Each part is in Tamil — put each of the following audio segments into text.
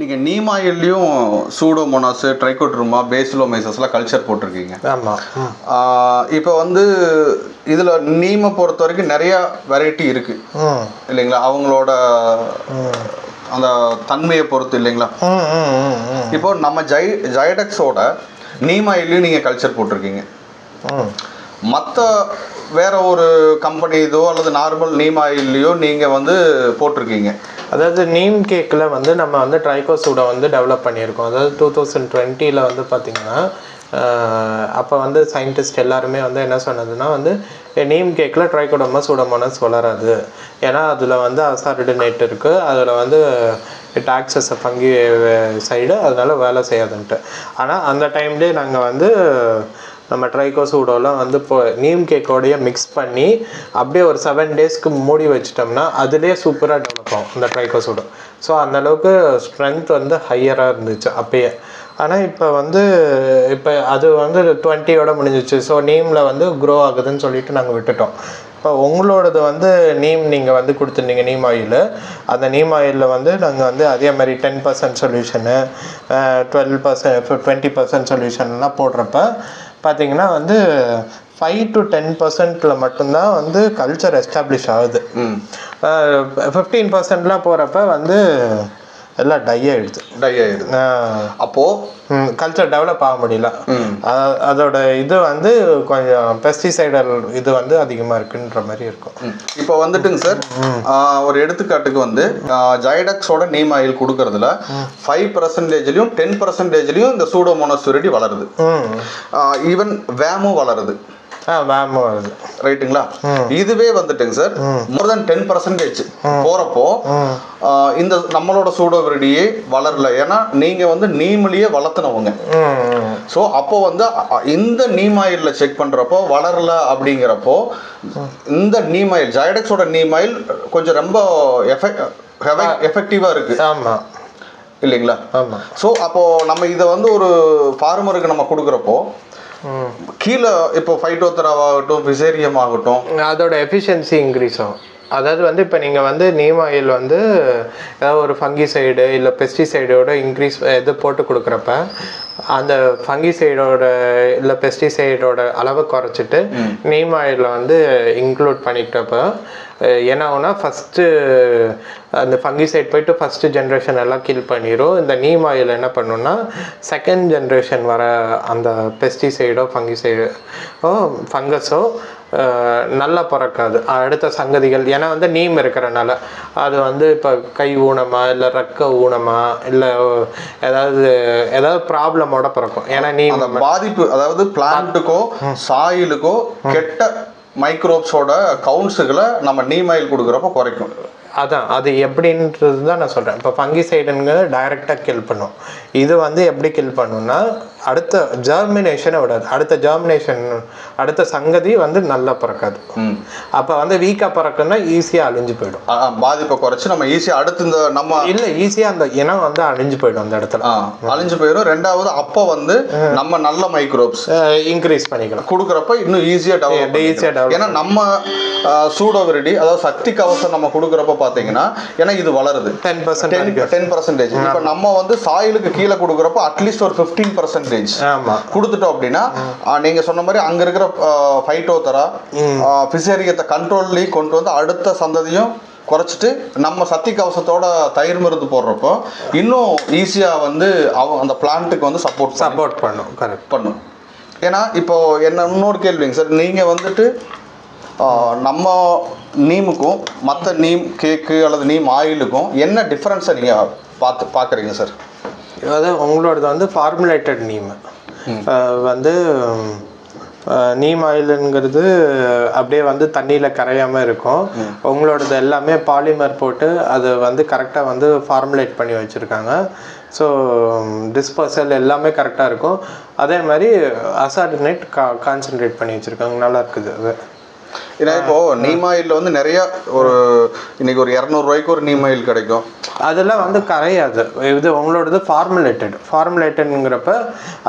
நீங்கள் நீமாயிலையும் சூடோமோனாஸ் ட்ரைகோட்ருமா பேசிலோமைசஸ்லாம் கல்ச்சர் போட்டிருக்கீங்க. ஆமாம் இப்போ வந்து இதில் நீமை பொறுத்த வரைக்கும் நிறையா வெரைட்டி இருக்குது இல்லைங்களா? அவங்களோட அந்த தன்மையை பொறுத்து இல்லைங்களா? இப்போ நம்ம ஜை ஜைடக்ஸோட நீமாயிலையும் நீங்கள் கல்ச்சர் போட்டிருக்கீங்க. மற்ற வேறு ஒரு கம்பெனி இதோ அல்லது நார்மல் நீம் ஆயில்லையோ நீங்கள் வந்து போட்டிருக்கீங்க. அதாவது நீம் கேக்கில் வந்து நம்ம வந்து ட்ரைகோசூடை வந்து டெவலப் பண்ணியிருக்கோம். அதாவது டூ தௌசண்ட் டுவெண்ட்டியில் வந்து பார்த்திங்கன்னா அப்போ வந்து சயின்டிஸ்ட் எல்லாருமே வந்து என்ன சொன்னதுன்னா வந்து நீம் கேக்கில் ட்ரைகோடமஸ் சூடமோனஸ் வளராது. ஏன்னா அதில் வந்து அசாரிடினேட் இருக்குது அதில் வந்து டாக்ஸஸ் பங்கி சைடு அதனால் வேலை செய்யாதுன்ட்டு. ஆனால் அந்த டைம்லேயே நாங்கள் வந்து நம்ம ட்ரைகோசூடோலாம் வந்து இப்போ நீம் கேக்கோடைய மிக்ஸ் பண்ணி அப்படியே ஒரு செவன் டேஸ்க்கு மூடி வச்சிட்டோம்னா அதுலேயே சூப்பராக டெவலப் ஆகும் இந்த ட்ரைகோசூடோ ஸோ அந்தளவுக்கு ஸ்ட்ரென்த் வந்து ஹையராக இருந்துச்சு அப்பயே. ஆனால் இப்போ வந்து இப்போ அது வந்து டுவெண்ட்டியோட முடிஞ்சிச்சு. ஸோ நீமில் வந்து க்ரோ ஆகுதுன்னு சொல்லிட்டு நாங்கள் விட்டுட்டோம். இப்போ உங்களோடது வந்து நீம் நீங்கள் வந்து கொடுத்துருந்தீங்க நீம் ஆயில் அந்த நீம் ஆயிலில் வந்து நாங்கள் வந்து அதே மாதிரி ten percent solution twelve percent twenty percent சொல்யூஷன்லாம் போடுறப்ப பார்த்தீங்கன்னா வந்து ஃபைவ் டு டென் பர்சன்ட்டில் மட்டும்தான் வந்து கல்ச்சர் எஸ்டாப்ளிஷ் ஆகுது. ஃபிஃப்டீன் பர்சன்ட்லாம் போகிறப்ப வந்து எல்லாம் டை ஆகிடுது டை ஆயிடுது அப்போது கல்ச்சர் டெவலப் ஆக முடியல. அதோட இது வந்து கொஞ்சம் பெஸ்டிசைடல் இது வந்து அதிகமாக இருக்குன்ற மாதிரி இருக்கும். இப்போ வந்துட்டுங்க சார். ஒரு எடுத்துக்காட்டுக்கு வந்து ஜைடக்ஸோட நீம் ஆயில் கொடுக்கறதுல ஃபைவ் பர்சன்டேஜ்லையும் டென் பர்சன்டேஜ்லையும் இந்த சூடோமோனஸ் வளருது. ஈவன் வேமும் வளருது. வேம வருது ரைட்டுங்களா? இதுவே வந்துட்டுங்க sir more than ten percentage போறப்போ ஆஹ், இந்த நம்மளோட சூடோ வெரைட்டியே வளரல. ஏன்னா நீங்க வந்து நீமிலேயே வளர்த்துனவங்க. ஸோ அப்போ வந்து இந்த நீம் ஆயில்ல செக் பண்றப்போ வளரல அப்படிங்கிறப்போ இந்த நீம் ஆயில் ஜைடக்ஸோட நீம் ஆயில் கொஞ்சம் ரொம்ப எஃபெக்டிவா இருக்கு. ஆமாம் இல்லைங்களா? ஆமாம் ஸோ அப்போ நம்ம இதை வந்து ஒரு ஃபார்மருக்கு நம்ம கொடுக்குறப்போ கீழே இப்போ ஃபைட்டோத்தராவ் ஆகட்டும் ஃபிசேரியம் ஆகட்டும் அதோட எஃபிஷியன்சி இன்க்ரீஸ் ஆகும். அதாவது வந்து இப்போ நீங்கள் வந்து நீம் ஆயில் வந்து ஏதாவது ஒரு ஃபங்கிசைடு இல்லை பெஸ்டிசைடோட இன்க்ரீஸ் இது போட்டு கொடுக்குறப்ப அந்த ஃபங்கிசைடோட இல்லை பெஸ்டிசைடோட அளவை குறைச்சிட்டு நீம் ஆயிலில் வந்து இன்க்ளூட் பண்ணிக்கிட்டப்ப என்ன ஆகும்னா ஃபஸ்ட்டு அந்த ஃபங்கிசைட் போயிட்டு ஃபஸ்ட்டு ஜென்ரேஷன் எல்லாம் கில் பண்ணிடும் இந்த நீம் ஆயில் என்ன பண்ணுன்னா செகண்ட் ஜென்ரேஷன் வர அந்த பெஸ்டிசைடோ ஃபங்கிசைடோ ஃபங்கஸோ நல்லா பிறக்காது. அடுத்த சங்கதிகள் ஏன்னா வந்து நீம் இருக்கிறனால. அது வந்து இப்போ கை ஊனமா இல்லை ரெக்க ஊனமா இல்லை ஏதாவது ஏதாவது ப்ராப்ளமோட பிறக்கும். ஏன்னா அந்த பாதிப்பு அதாவது பிளான்ட்டுக்கோ சாயிலுக்கோ கெட்ட மைக்ரோப்ஸோட கவுன்ஸுகளை நம்ம நீம் ஆயில் கொடுக்குறப்ப குறைக்கும். அதான் அது எப்படின்றது தான் நான் சொல்கிறேன் இப்போ ஃபங்கிசைடுங்கிறது டைரெக்டாக கில் பண்ணும். இது வந்து எப்படி கில் பண்ணும்னா அடுத்த ஜெர்மினேஷனை விடாது. அடுத்த ஜெர்மினேஷன் அடுத்த சங்கதி வந்து நல்லா பிறக்காது. அப்போ வந்து வீக்காக பிறக்குன்னா ஈஸியாக அழிஞ்சு போயிடும். பாதிப்பை குறைச்சு நம்ம ஈஸியாக அடுத்து இந்த நம்ம இல்லை ஈஸியாக அந்த இனம் வந்து அழிஞ்சு போயிடும் அந்த இடத்துல. அழிஞ்சு போயிடும். ரெண்டாவது அப்போ வந்து நம்ம நல்ல மைக்ரோப்ஸ் இன்க்ரீஸ் பண்ணிக்கலாம். கொடுக்குறப்ப இன்னும் ஈஸியாக டெவலப் ஈஸியாக டெவலப் ஏன்னா நம்ம சூடோவிரிடி அதாவது சக்தி கவசம் நம்ம கொடுக்குறப்ப பார்த்தீங்கன்னா ஏன்னா இது வளருது. டென் பர்சன்ட் டென் பர்சன்டேஜ் இப்போ நம்ம வந்து சாயிலுக்கு கீழே கொடுக்குறப்ப அட்லீஸ்ட் ஒரு ஃபிஃப்டீன் பர்சன்டேஜ் கொடுத்துட்டோம் அப்படின்னா நீங்க சொன்ன மாதிரி அங்க இருக்கிற ஃபைட்டோத்தரா பிசேரியத்தை கண்ட்ரோல்லையும் கொண்டு வந்து அடுத்த சந்ததியும் குறைச்சிட்டு நம்ம சக்தி கவசத்தோட தயிர் மருந்து போடுறப்போ இன்னும் ஈஸியா வந்து அவ அந்த பிளான்ட்டுக்கு வந்து சப்போர்ட் சப்போர்ட் பண்ணும் கரெக்ட் பண்ணும். ஏன்னா இப்போ என்ன இன்னொரு கேள்விங்க சார். நீங்க வந்துட்டு நம்ம நீமுக்கும் மற்ற நீம் கேக்கு அல்லது நீம் ஆயிலுக்கும் என்ன டிஃப்ரென்ஸை நீங்கள் பார்த்து பார்க்குறீங்க சார் அதாவது உங்களோடது வந்து ஃபார்முலேட்டட் நீம். வந்து நீம் ஆயிலுங்கிறது அப்படியே வந்து தண்ணியில் கரையாமல் இருக்கும். உங்களோடது எல்லாமே பாலிமர் போட்டு அது வந்து கரெக்டாக வந்து ஃபார்முலேட் பண்ணி வச்சுருக்காங்க. ஸோ டிஸ்பர்சல் எல்லாமே கரெக்டாக இருக்கும். அதே மாதிரி அசார்டினேட் கா கான்சென்ட்ரேட் பண்ணி வச்சுருக்காங்க. நல்லா இருக்குது அது. ஏன்னா இப்போ நீம் ஆயிலில் வந்து நிறைய ஒரு இன்னைக்கு ஒரு இரநூறுவாய்க்கு ஒரு நீம் ஆயில் கிடைக்கும். அதெல்லாம் வந்து கரையாது. இது உங்களோடது ஃபார்முலேட்டட் ஃபார்முலேட்டட்ங்கிறப்ப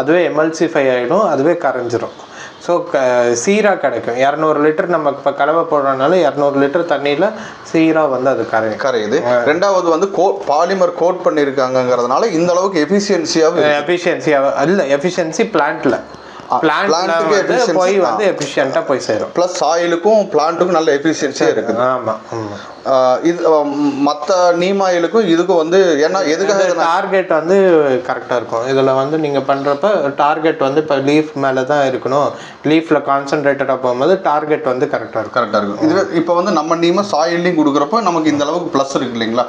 அதுவே எமல்சிஃபை ஆகிடும் அதுவே கரைஞ்சிரும். ஸோ க சீராக கிடைக்கும். இரநூறு லிட்டர் நம்ம இப்போ கலவை போடுறதுனால இரநூறு லிட்டர் தண்ணியில் சீராக வந்து அது கரையும். கரையுது. ரெண்டாவது வந்து கோ பாலிமர் கோட் பண்ணியிருக்காங்கங்கிறதுனால இந்த அளவுக்கு எஃபிஷியன்சியாக எஃபிஷியன்சியாக இல்லை எஃபிஷியன்சி பிளான்ட்டில் efficiency, போய். வந்து எஃபிஷியண்ட்டாக போய் சேரும். ப்ளஸ் சாயிலுக்கும் பிளான்ட்டுக்கும் நல்ல எஃபிஷியன்சியாக இருக்குது. ஆமாம் இது மற்ற நீம் ஆயிலுக்கும் இதுக்கும் வந்து ஏன்னா எதுக்காக இதை டார்கெட் வந்து கரெக்டாக இருக்கும். இதில் வந்து நீங்கள் பண்ணுறப்ப டார்கெட் வந்து இப்போ லீஃப் மேலே தான் இருக்கணும். லீஃபில் கான்சன்ட்ரேட்டடாக போகும்போது டார்கெட் வந்து கரெக்டாக இருக்கும். கரெக்டாக இருக்கும். இதுவே இப்போ வந்து நம்ம நீமை சாயிலையும் கொடுக்குறப்ப நமக்கு இந்த அளவுக்கு ப்ளஸ் இருக்கு இல்லைங்களா?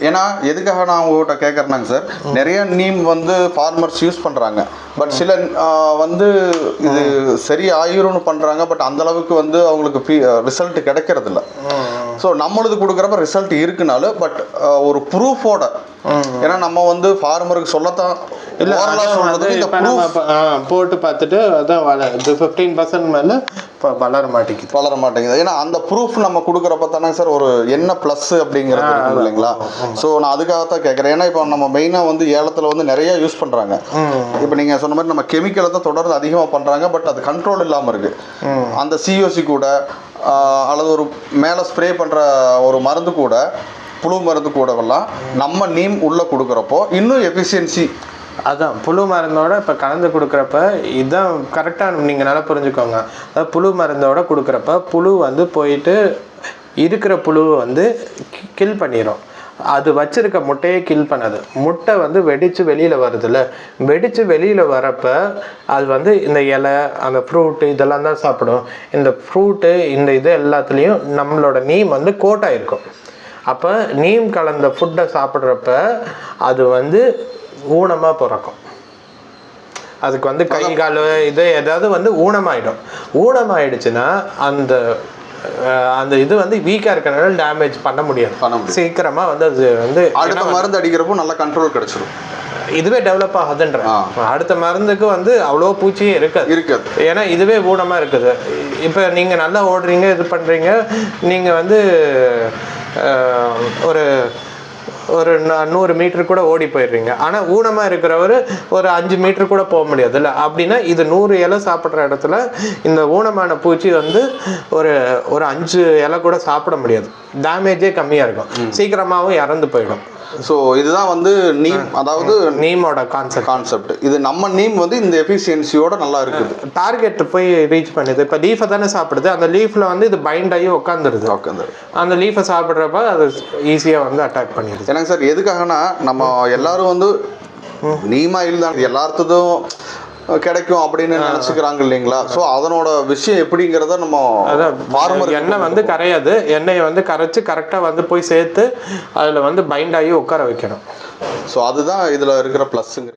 ஏன்னா எதுக்காக நான் உங்ககிட்ட கேட்குறேனாங்க சார் நிறைய நீம் வந்து ஃபார்மர்ஸ் யூஸ் பண்ணுறாங்க பட் சில வந்து இது சரி ஆயிரும்னு பண்ணுறாங்க பட் அந்த அளவுக்கு வந்து அவங்களுக்கு ரிசல்ட் கிடைக்கிறது இல்ல ஸோ நம்மளுது கொடுக்குறப்ப ரிசல்ட் இருக்குனாலும் பட் ஒரு ப்ரூஃபோட ஏன்னா நம்ம வந்து ஃபார்மருக்கு சொல்லத்தான் இல்லை இந்த ஆ, போட்டு பார்த்துட்டு அதான் ஃபிஃப்டீன் பர்சன்ட் மேலே இப்போ வளர மாட்டேங்குது. வளர மாட்டேங்குது. ஏன்னா அந்த ப்ரூஃப் நம்ம கொடுக்குறப்ப தானே சார் ஒரு என்ன ப்ளஸ் அப்படிங்கிறது இல்லைங்களா? ஸோ நான் அதுக்காகத்தான் கேட்குறேன் ஏன்னா இப்போ நம்ம மெயினாக வந்து ஏலத்தில் வந்து நிறைய யூஸ் பண்ணுறாங்க இப்போ நீங்கள் சொன்ன மாதிரி நம்ம கெமிக்கலை தான் தொடர்ந்து அதிகமாக பண்ணுறாங்க பட் அது கண்ட்ரோல் இல்லாமல் இருக்குது அந்த சிஓசி கூட அல்லது ஒரு மேலே ஸ்ப்ரே பண்ணுற ஒரு மருந்து கூட புழு மருந்து கூடவெல்லாம் நம்ம நீம் உள்ளே கொடுக்குறப்போ இன்னும் எஃபிஷியன்சி அதான் புழு மருந்தோட இப்போ கலந்து கொடுக்குறப்ப இதுதான் கரெக்டாக நீங்கள் நல்லா புரிஞ்சுக்கோங்க. அதாவது புழு மருந்தோட கொடுக்குறப்ப புழு வந்து போயிட்டு இருக்கிற புழுவை வந்து கில் பண்ணிடும் அது வச்சிருக்க முட்டையை கில் பண்ணாது. முட்டை வந்து வெடித்து வெளியில் வருதுல்ல. வெடித்து வெளியில் வரப்ப அது வந்து இந்த இலை அந்த ஃப்ரூட்டு இதெல்லாம் தான் சாப்பிடும். இந்த ஃப்ரூட்டு இந்த இது எல்லாத்துலேயும் நம்மளோட நீம் வந்து கோட் ஆயிருக்கும். அப்போ நீம் கலந்த ஃபுட்டை சாப்பிட்றப்ப அது வந்து ஊனமாக பிறக்கும். அதுக்கு வந்து கை கால் இது ஏதாவது வந்து ஊனமாயிடும். ஊனமாயிடுச்சுன்னா அந்த அந்த இது வந்து வீக்காக இருக்கனால டேமேஜ் பண்ண முடியாது. பண்ண முடியாது. சீக்கிரமா வந்து அது வந்து அடுத்த மருந்து அடிக்கிறப்போ நல்ல கண்ட்ரோல் கிடச்சிரும். இதுவே டெவலப் ஆகுதுன்ற. அடுத்த மருந்துக்கு வந்து அவ்வளோ பூச்சியே இருக்காது. இருக்காது. ஏன்னா இதுவே ஊனமாக இருக்குது. இப்போ நீங்கள் நல்லா ஓடுறீங்க இது பண்ணுறீங்க நீங்கள் வந்து ஒரு ஒரு நூறு மீட்டர் கூட ஓடி போயிடுறீங்க. ஆனால் ஊனமாக இருக்கிறவர் ஒரு அஞ்சு மீட்டர் கூட போக முடியாதுல்ல அப்படின்னா இது நூறு இலை சாப்பிட்ற இடத்துல இந்த ஊனமான பூச்சி வந்து ஒரு ஒரு அஞ்சு இலை கூட சாப்பிட முடியாது. டேமேஜே கம்மியாக இருக்கும். சீக்கிரமாகவும் இறந்து போயிடும். ஸோ இதுதான் வந்து நீம் அதாவது நீமோட கான்செப்ட் கான்செப்ட் இது நம்ம நீம் வந்து இந்த எஃபிஷியன்சியோட நல்லா இருக்குது. டார்கெட் போய் ரீச் பண்ணுது. இப்போ லீஃபை தானே சாப்பிடுது. அந்த லீஃபில் வந்து இது பைண்ட் ஆகி உட்காந்துருது உட்காந்து அந்த லீஃபை சாப்பிட்றப்ப அது ஈஸியாக வந்து அட்டாக் பண்ணிடுது. எனக்கு சார் எதுக்காகனா நம்ம எல்லாரும் வந்து நீமாயில் தான் எல்லாத்துக்கும் கிடைக்கும் அப்படின்னு நினச்சிக்கிறாங்க இல்லைங்களா? ஸோ அதனோட விஷயம் எப்படிங்கிறத நம்ம ஃபார்மர் எண்ணெய் வந்து கரையாது. எண்ணெயை வந்து கரைச்சி கரெக்டாக வந்து போய் சேர்த்து அதில் வந்து பைண்ட் ஆகி உட்கார வைக்கணும். ஸோ அதுதான் இதில் இருக்கிற ப்ளஸ்ஸுங்க